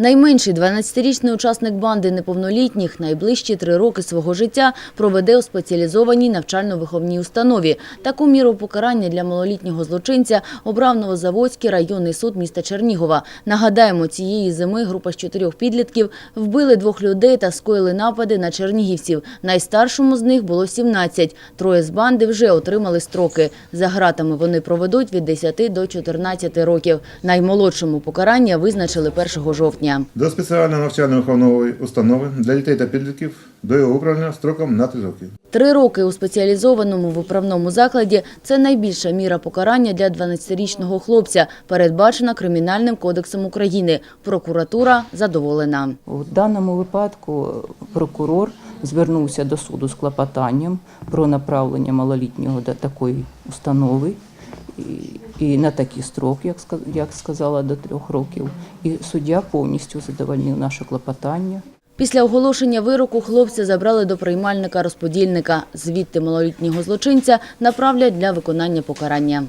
Найменший 12-річний учасник банди неповнолітніх найближчі три роки свого життя проведе у спеціалізованій навчально-виховній установі. Таку міру покарання для малолітнього злочинця обрав Новозаводський районний суд міста Чернігова. Нагадаємо, цієї зими група з чотирьох підлітків вбили двох людей та скоїли напади на чернігівців. Найстаршому з них було 17. Троє з банди вже отримали строки. За гратами вони проведуть від 10 до 14 років. Наймолодшому покарання визначили 1 жовтня. До спеціальної навчально-виховної установи для дітей та підлітків до його управління строком на 3 роки. Три роки у спеціалізованому виправному закладі – це найбільша міра покарання для 12-річного хлопця, передбачена Кримінальним кодексом України. Прокуратура задоволена. У даному випадку прокурор звернувся до суду з клопотанням про направлення малолітнього до такої установи і, на такий строк, як, ска- як сказала, до трьох років. І суддя повністю задовольнив наше клопотання. Після оголошення вироку хлопця забрали до приймальника розподільника. Звідти малолітнього злочинця направлять для виконання покарання.